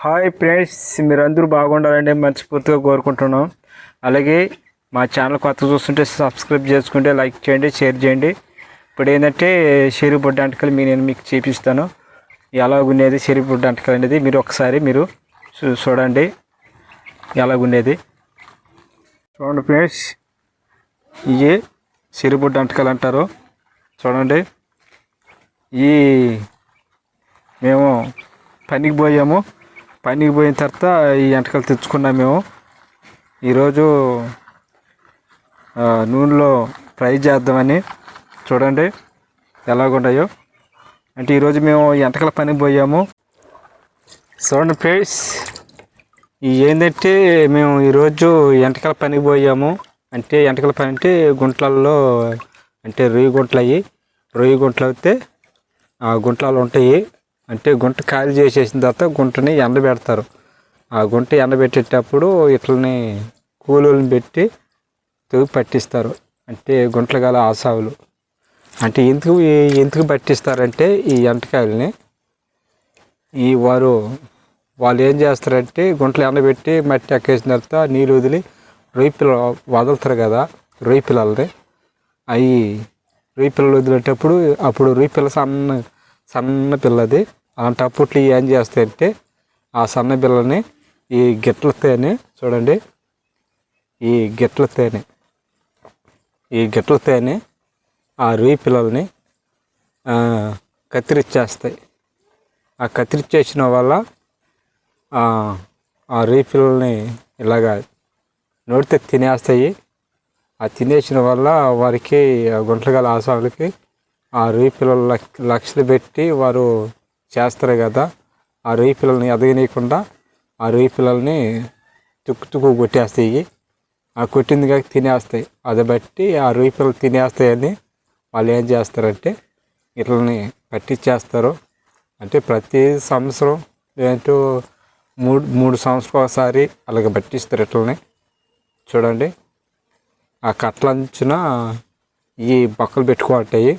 Hi friends మీరందరూ బాగుండాలని మనస్ఫూర్తిగా కోరుకుంటున్నాం. అలాగే మా ఛానల్ కొత్త చూస్తుంటే సబ్స్క్రైబ్ చేసుకుంటే లైక్ చేయండి షేర్ చేయండి. ఇప్పుడు ఏంటంటే షెరీ బొడ్డ అంటకలు మీ నేను మీకు చూపిస్తాను. ఎలాగుండేది షెరీ బొడ్డ అంటకలు అనేది మీరు ఒకసారి మీరు చూ- చూడండి. ఎలాగుండేది? చూడండి ఫ్రెండ్స్ ఇవి సిరిబుడ్డ అంటకాలు అంటారు. చూడండి ఈ మేము పనికి పోయాము. పనికి పోయిన తర్వాత ఈ ఎంటకలు తెచ్చుకున్నాం మేము. ఈరోజు నూనెలో ఫ్రై చేద్దామని చూడండి ఎలాగుంటాయో. అంటే ఈరోజు మేము ఎంటకల పనికి పోయాము. చూడండి ఫ్రెండ్స్ ఏంటంటే మేము ఈరోజు ఎంటకల పనికి పోయాము. అంటే ఎంటకల పని అంటే గుంట్లల్లో అంటే రొయ్యి గుంటలు అయ్యి రొయ్యి గుంటలు అయితే ఆ గుంటలు ఉంటాయి. అంటే గుంట ఖాళీ చేసేసిన తర్వాత గుంటని ఎండబెడతారు. ఆ గుంట ఎండబెట్టేటప్పుడు ఇట్లని కూలీలను పెట్టి తెగి పట్టిస్తారు. అంటే గుంటలు గల ఆసావులు. అంటే ఎందుకు ఎందుకు పట్టిస్తారంటే ఈ ఎంటకాయలని ఈ వారు వాళ్ళు ఏం చేస్తారంటే గుంటలు ఎండబెట్టి మట్టి ఎక్కేసిన తర్వాత నీళ్ళు వదిలి రొయ్యి పిల్ల వదులుతారు కదా రొయ్యి పిల్లల్ని. అవి రొయ్యి పిల్లలు వదిలేటప్పుడు అప్పుడు రొయ్యి పిల్ల సన్న సన్న పిల్లది. అలాంటప్పుడు ఏం చేస్తాయంటే ఆ సన్న బిళ్ళని ఈ గిట్లతోనే చూడండి. ఈ గిట్లతోనే ఈ గిట్లతోనే ఆ రొయ్యి పిల్లల్ని కత్తిరించేస్తాయి కత్తిరిచ్చేస్తాయి. ఆ కత్తిరించేసిన వల్ల ఆ ఆ రొయ్యి పిల్లల్ని ఇలాగా నోడితే తినేస్తాయి. ఆ తినేసిన వల్ల వారికి ఆ గుంటలు గల ఆసాములకి ఆ రొయ్యి పిల్లలు లక్- లక్షలు పెట్టి వారు చేస్తారు కదా ఆ రొయ్యి పిల్లల్ని ఎదగనీయకుండా ఆ రొయ్యి పిల్లల్ని తుక్కు తుక్కు కొట్టేస్తాయి. ఆ కొట్టింది కాక తినేస్తాయి. అది బట్టి ఆ రొయ్యి పిల్లలు తినేస్తాయని వాళ్ళు ఏం చేస్తారంటే ఇట్లని పట్టించేస్తారు అంటే ప్రతి సంవత్సరం ఏంటో మూడు మూడు సంవత్సరాల ఒకసారి అలాగ పట్టిస్తారు ఇట్లని. చూడండి ఆ కట్లంచున ఈ బొక్కలు పెట్టుకుంటాయి.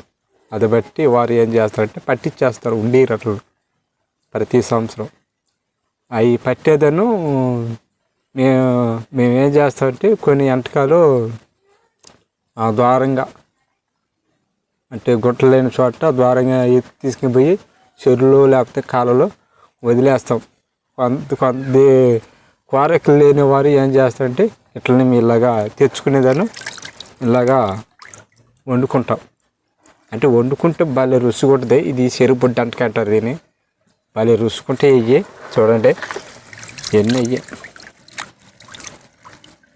అది బట్టి వారు ఏం చేస్తారంటే పట్టించేస్తారు ఉండి రట్లు ప్రతి సంవత్సరం. అవి పట్టేదను మేము మేమేం చేస్తామంటే కొన్ని ఎంటకాలు ఆ ద్వారంగా అంటే గుంటలు లేని చోట ద్వారంగా తీసుకుని పోయి చెరువులు లేకపోతే కాలలో వదిలేస్తాం. కొంత కొంత కోరికలు లేని వారు ఏం చేస్తారంటే ఇట్లనే మేము ఇలాగా తెచ్చుకునేదాన్ని ఇలాగా వండుకుంటాం. అంటే వండుకుంటే భలే రుచిగా ఉంటుంది ఇది చెరుబుడ్డ అంటే అంటారు దీన్ని. భలే రుచుకుంటే ఇవి చూడండి. ఎన్ని అయ్యి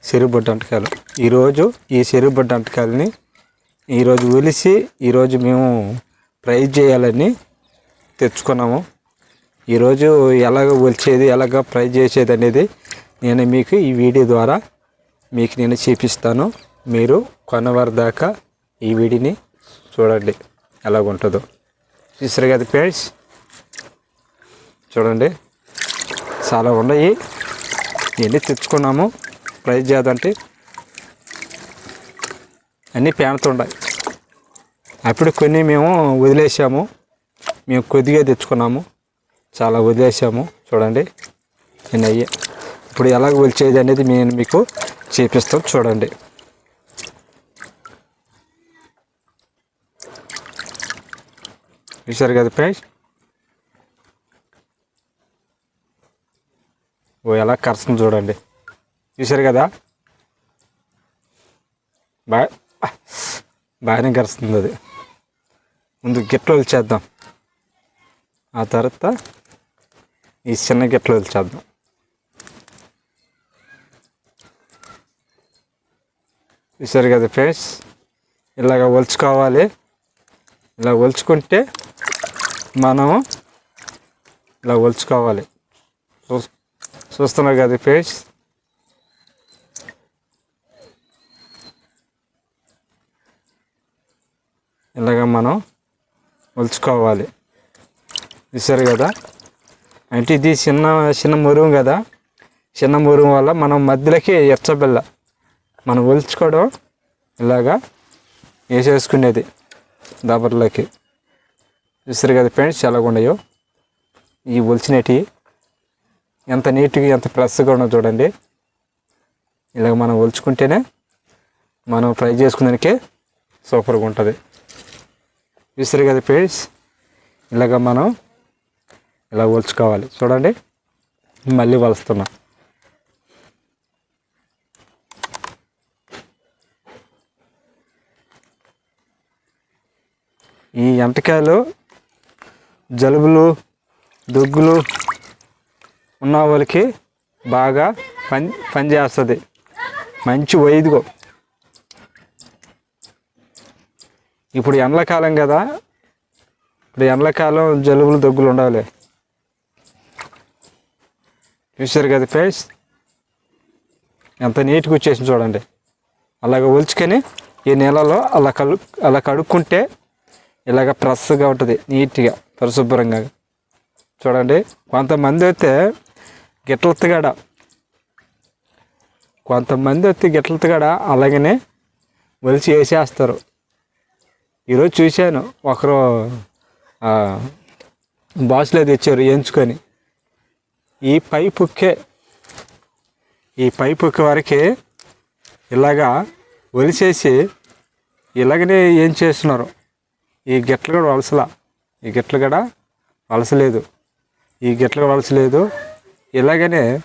చెరుబుడ్డ అంటకాయలు. ఈరోజు ఈ చెరుబుడ్డ అంటకాయలని ఈరోజు ఒలిసి ఈరోజు మేము ఫ్రై చేయాలని తెచ్చుకున్నాము. ఈరోజు ఎలాగ ఒలిచేది ఎలాగ ఫ్రై చేసేది అనేది నేను మీకు ఈ వీడియో ద్వారా మీకు నేను చూపిస్తాను. మీరు కొనవారి దాకా ఈ వీడియోని చూడండి ఎలాగుంటుందో. చూసారు కదా ఫ్రెండ్స్ చూడండి. చాలా ఉన్నాయి. ఇవన్నీ తెచ్చుకున్నాము ప్రైజ్ చేద్దంటే అన్నీ పేనుతుంటాయి అప్పుడు కొన్ని మేము వదిలేసాము. మేము కొద్దిగా తెచ్చుకున్నాము. చాలా వదిలేసాము. చూడండి. నేను అయ్యే. ఇప్పుడు ఎలాగ వదిలేది అనేది నేను మీకు చూపిస్తాను చూడండి. చూసారు కదా ఫ్రెండ్స్ ఓ ఎలా కరుస్తుంది చూడండి. చూసారు కదా? బాగా బాగానే కరుస్తుంది అది. ముందు గిట్లు చేద్దాం. ఆ తర్వాత ఈ చిన్న గిట్లు చేద్దాం. చూసారు కదా ఫ్రెండ్స్ ఇలాగ ఒలుచుకోవాలి ఇలా ఒలుచుకుంటే మనం ఇలా ఒలుచుకోవాలి. చూ చూస్తున్నారు కదా ఫ్రెండ్స్ ఇలాగ మనం ఒలుచుకోవాలి. చూసారు కదా? అంటే ఇది చిన్న చిన్న మురుగు కదా? చిన్న మురుగు వల్ల మనం మధ్యలోకి ఎచ్చబెల్ల మనం ఒలుచుకోవడం ఇలాగా వేసేసుకునేది. దాబర్లోకి చూసారు కదా ఫ్రెండ్స్ ఎలాగ ఉన్నాయో? ఈ ఒలిచినవి ఎంత నీట్గా ఎంత ఫ్రెష్గా ఉన్నదో చూడండి. ఇలాగ మనం ఒలుచుకుంటేనే మనం ఫ్రై చేసుకునేందుకే సూపర్గా ఉంటుంది. విసిరి కదా ఫ్రెండ్స్ ఇలాగ మనం ఇలా ఒలుచుకోవాలి. చూడండి మళ్ళీ వలుస్తున్నాం. ఈ ఎంటకాయలు జలుబులు దగ్గులు ఉన్న వాళ్ళకి బాగా పని పని చేస్తుంది. మంచి వైద్యుగో ఇప్పుడు ఎండకాలం కదా. ఇప్పుడు ఎండాకాలం జలుబులు దగ్గులు ఉండాలి. చూసారు కదా ఫేస్ ఎంత నీట్గా వచ్చేసింది చూడండి. అలాగ ఒలుచుకొని ఈ నీళ్ళలో అలా కలు అలా కడుక్కుంటే ఇలాగ ప్రెస్గా ఉంటుంది నీట్గా పరిశుభ్రంగా. చూడండి కొంతమంది అయితే గిట్లతగాడ కొంతమంది అయితే గిట్లతగాడ అలాగనే ఒలిచి వేసేస్తారు. ఈరోజు చూశాను ఒకరు బాసులో తెచ్చారు ఎంచుకొని. ఈ పైపుకే ఈ పైపుకి వరకే ఇలాగా ఒలిసేసి ఇలాగనే ఏం చేస్తున్నారు ఈ గిట్లు కూడా వలసల. ఈ గిట్ల కూడా వలసలేదు. ఈ గిట్ల కూడా వలసలేదు. ఇలాగనే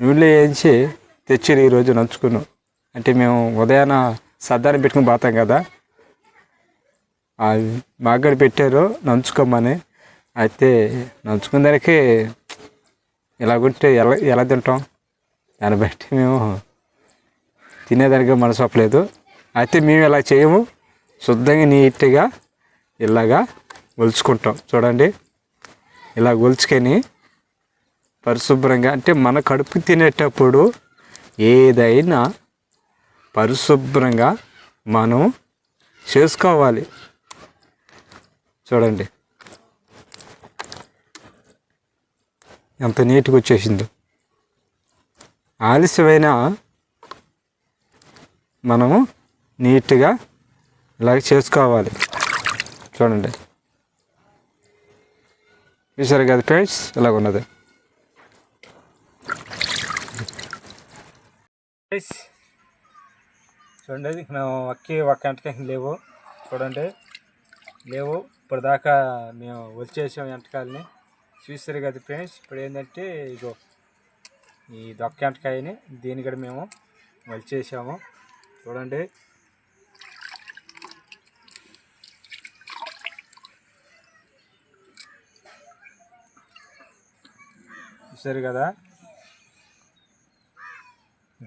నూనెలో వేయించి తెచ్చారు ఈరోజు నంచుకున్నాం అంటే మేము ఉదయాన సర్దాన్ని పెట్టుకుని పోతాం కదా. అది మాగడి పెట్టారు నంచుకోమని. అయితే నంచుకున్న దానికి ఇలాగుంటే ఎలా ఎలా తింటాం? దాన్ని బట్టి మేము తినేదానికి మనసు అప్పలేదు అయితే మేము ఇలా చేయము. శుద్ధంగా నీట్గా ఇలాగా ఒలుచుకుంటాం. చూడండి. ఇలా ఒలుచుకొని పరిశుభ్రంగా అంటే మన కడుపు తినేటప్పుడు ఏదైనా పరిశుభ్రంగా మనం చేసుకోవాలి. చూడండి. ఎంత నీట్గా వచ్చేసిందో. ఆలస్యమైన మనము నీట్గా ఇలాగ చేసుకోవాలి. చూడండి. చూసారు కదా ఫ్రెండ్స్? ఇలాగ ఉన్నది. చూడండి మేము ఒకే ఒక ఎంటకాయ లేవు. చూడండి లేవు. ఇప్పటిదాకా మేము వచ్చేసాం ఎంటకాయలని. చూసారు కదా ఫ్రెండ్స్? ఇప్పుడు ఏంటంటే ఇగో ఈ దొక్క ఎంటకాయని దీని కూడా మేము వలిచేసాము చూడండి చూసారు కదా.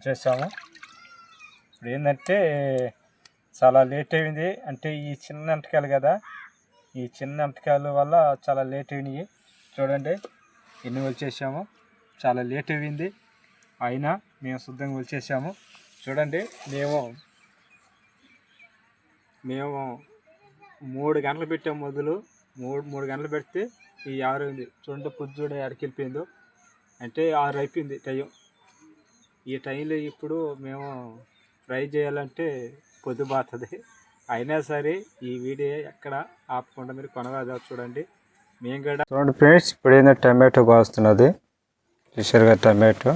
చేసాము ఇప్పుడు ఏంటంటే చాలా లేట్ అయింది. అంటే ఈ చిన్న ఎంటకాయలు కదా. ఈ చిన్న ఎంటకాయల వల్ల చాలా లేట్ అయినాయి. చూడండి ఎన్ని వచ్చేసాము చాలా లేట్ అయింది. అయినా మేము శుద్ధంగా వచ్చేసాము చూడండి మేము మేము మూడు గంటలు పెట్టాము మొదలు. మూడు మూడు గంటలు పెడితే ఈ ఆరు అయింది. చూడండి పొద్దుడ ఎడకెళ్ళిపోయిందో అంటే ఆరు అయిపోయింది టైం. ఈ టైంలో ఇప్పుడు మేము ఫ్రై చేయాలంటే పొద్దుబాతుంది అయినా సరే ఈ వీడియో ఎక్కడ ఆపకుండా మీరు కొనగా చూడండి. మేము కూడా చూడండి ఫ్రెండ్స్ ఇప్పుడు ఏంటంటే టమాటో కాస్తున్నది. ఫిషర్గా టమాటో.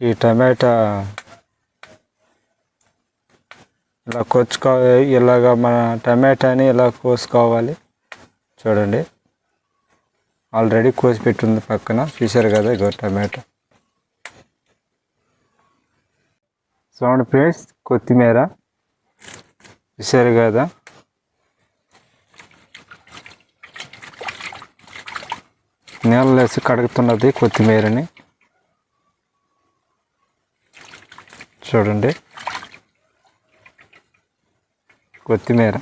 ఈ టమాటా ఇలా కొచ్చుకో ఇలాగ మన టమాటాని ఇలా కోసుకోవాలి. చూడండి. ఆల్రెడీ కోసి పెట్టుంది పక్కన. చూసారు కదా ఇగో టమాటో. చూడండి ఫ్రెండ్స్ కొత్తిమీర. చూసారు కదా? నీళ్ళు వేసి కడుగుతున్నది కొత్తిమీరని. చూడండి. కొత్తిమీర.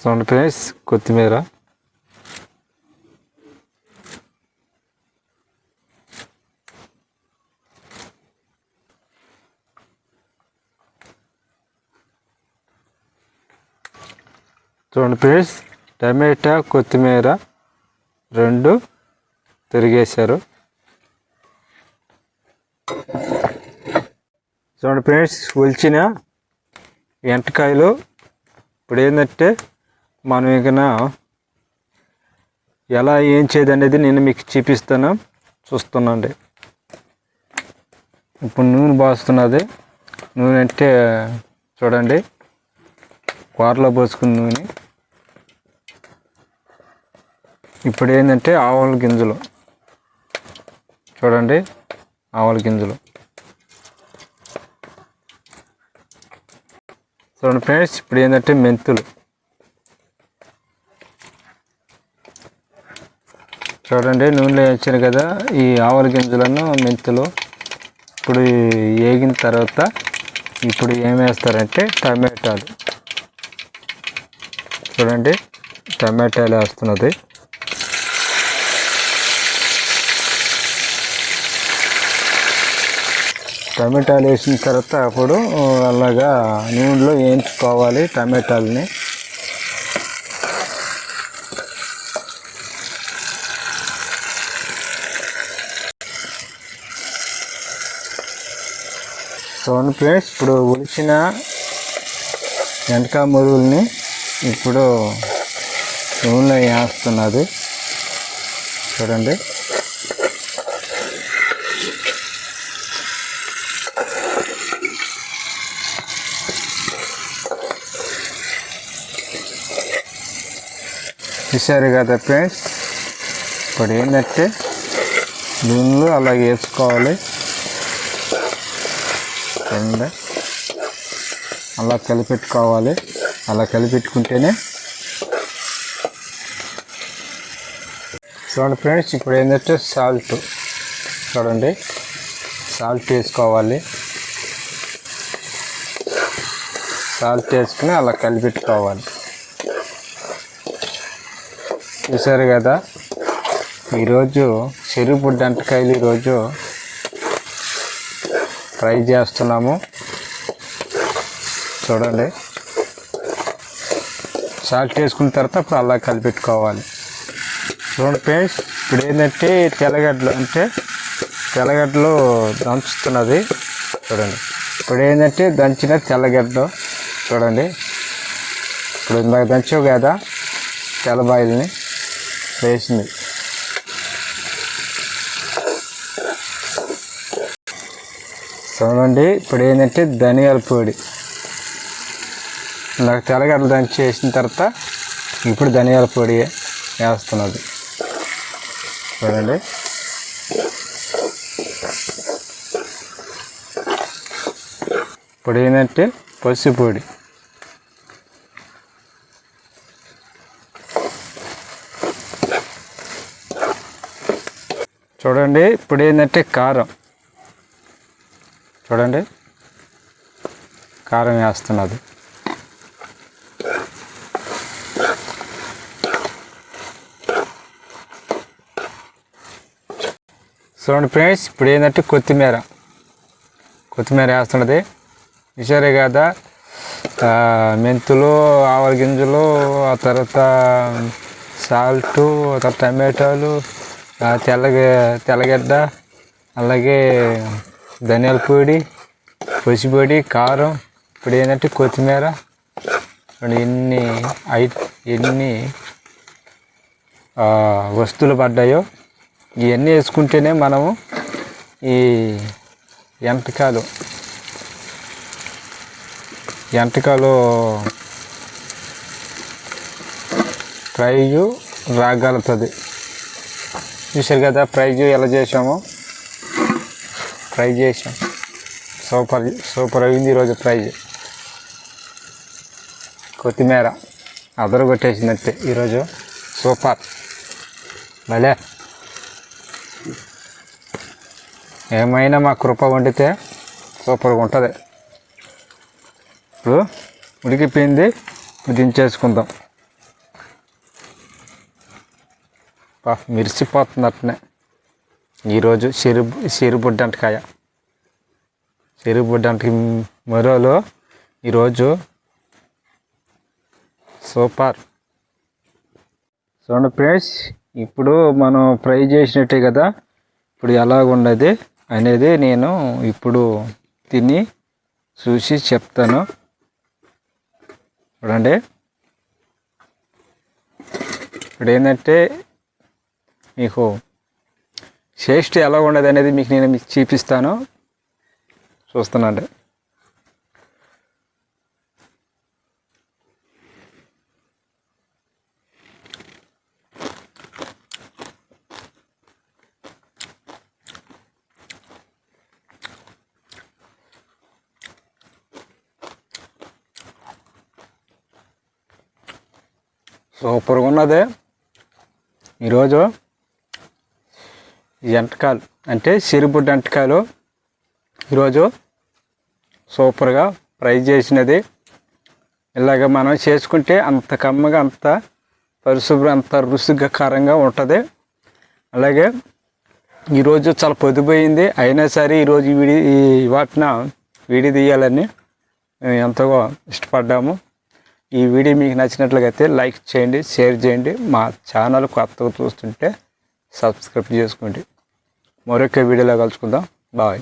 చూడండి ఫ్రెండ్స్ కొత్తిమీర. చూడండి ఫ్రెండ్స్ టమాటా కొత్తిమీర రెండు తిరిగేశారు. చూడండి ఫ్రెండ్స్ ఒలిచిన ఎంటకాయలు ఇప్పుడు ఏంటంటే మనం ఇక ఎలా ఏం చేయదు అనేది నేను మీకు చూపిస్తాను. చూస్తున్నాండి. ఇప్పుడు నూనె పోస్తున్నది నూనె అంటే చూడండి. కూరలో పోసుకున్న నూనె. ఇప్పుడు ఏంటంటే ఆవాల గింజలు. చూడండి. ఆవాల గింజలు. చూడండి ఫ్రెండ్స్ ఇప్పుడు ఏంటంటే మెంతులు. చూడండి నూనెలో వేసాను కదా ఈ ఆవుల గింజలను మెంతులు. ఇప్పుడు వేగిన తర్వాత ఇప్పుడు ఏం వేస్తారంటే టమాటాలు. చూడండి టమాటాలు వేస్తున్నది. టమాటాలు వేసిన తర్వాత అప్పుడు అలాగా నూనెలో వేయించుకోవాలి టమాటాలని. చూడండి ఫ్రెండ్స్ ఇప్పుడు ఉడిచిన వెనక మురుగుల్ని ఇప్పుడు నూనెలో వేస్తున్నది. చూడండి. చూసారు కదా ఫ్రెండ్స్? ఇప్పుడు ఏంటంటే నూనెలు అలా వేసుకోవాలి. చూడండి అలా కలిపెట్టుకోవాలి. అలా కలిపెట్టుకుంటేనే చూడండి ఫ్రెండ్స్ ఇప్పుడు ఏంటంటే సాల్ట్. చూడండి సాల్ట్ వేసుకోవాలి. సాల్ట్ వేసుకుని అలా కలిపెట్టుకోవాలి. చూసారు కదా ఈరోజు చెరువు బుడ్డంటకాయలు ఈరోజు ఫ్రై చేస్తున్నాము. చూడండి. సాల్ట్ వేసుకున్న తర్వాత అప్పుడు అలా కలిపెట్టుకోవాలి. చూడండి ఫ్రెండ్స్ ఇప్పుడు ఏంటంటే తెల్లగడ్డలు అంటే తెల్లగడ్డలు దంచుతున్నది. చూడండి. ఇప్పుడు ఏంటంటే దంచిన తెల్లగడ్డలు. చూడండి. ఇప్పుడు ఇందాక దంచావు కదా తెల్లబాయిల్ని వేసింది. చూడండి ఇప్పుడు ఏంటంటే ధనియాల పొడి. నాకు తెల్లగడ్డలు దంచి చేసిన తర్వాత ఇప్పుడు ధనియాల పొడి వేస్తున్నది. చూడండి. ఇప్పుడు ఏంటంటే పసుపొడి చూడండి. ఇప్పుడు ఏంటంటే కారం. చూడండి. కారం వేస్తున్నది. చూడండి ఫ్రెండ్స్ ఇప్పుడు ఏంటంటే కొత్తిమీర. కొత్తిమీర వేస్తున్నది. విషారే కదా మెంతులు ఆవల గింజలు ఆ తర్వాత సాల్టు తర్వాత టమాటాలు తెల్లగ తెల్లగడ్డ అలాగే ధనియాల పొడి పసుపొడి కారం ఇప్పుడు ఏంటంటే కొత్తిమీర ఇప్పుడు ఎన్ని ఐ ఎన్ని వస్తువులు పడ్డాయో ఇవన్నీ వేసుకుంటేనే మనము ఈ ఎంటకాలు ఎంటకాలు ప్రైజు రాగలుగుతుంది. చూసారు కదా ప్రైజు ఎలా చేసామో ఫ్రై చేసాం సూపర్ సూపర్ అయింది ఈరోజు ప్రైజ్ కొత్తిమీర అదరు కొట్టేసినట్టే ఈరోజు సూపర్. భలే. ఏమైనా మా కృప వండితే సూపర్గా ఉంటుంది. ఇప్పుడు ఉడికిపోయింది దించేసుకుందాం. పా మిరిసిపోతుంది అట్నే ఈరోజు చెరు చెరుబుడ్డంటకాయ చెరుబుడ్డంటకి మరోలో ఈరోజు సూపర్. చూడండి ఫ్రెండ్స్ ఇప్పుడు మనం ఫ్రై చేసినట్టే కదా ఇప్పుడు ఎలాగ ఉండదు అనేది నేను ఇప్పుడు తిని చూసి చెప్తాను. చూడండి. ఇప్పుడు ఏంటంటే మీకు టేస్ట్ ఎలా ఉండదు అనేది మీకు నేను మీకు చూపిస్తాను. చూస్తున్నాండి సూపర్గా ఉన్నది. ఈరోజు ఎంటకాలు అంటే సిరుబుడ్డ ఎంటకాయలు ఈరోజు సూపర్గా ఫ్రై చేసినది. ఇలాగ మనం చేసుకుంటే అంత కమ్మగా అంత పరిశుభ్రం అంత రుచిగా కారంగా ఉంటుంది. అలాగే ఈరోజు చాలా పొద్దుపోయింది. అయినా సరే ఈరోజు విడి ఈ వాటిన వీడియో తీయాలని మేము ఎంతగా ఇష్టపడ్డాము. ఈ వీడియో మీకు నచ్చినట్లయితే లైక్ చేయండి షేర్ చేయండి. మా ఛానల్ కొత్తగా చూస్తుంటే సబ్స్క్రైబ్ చేసుకోండి. మరొక వీడియోలో కలుసుకుందాం. బాయ్.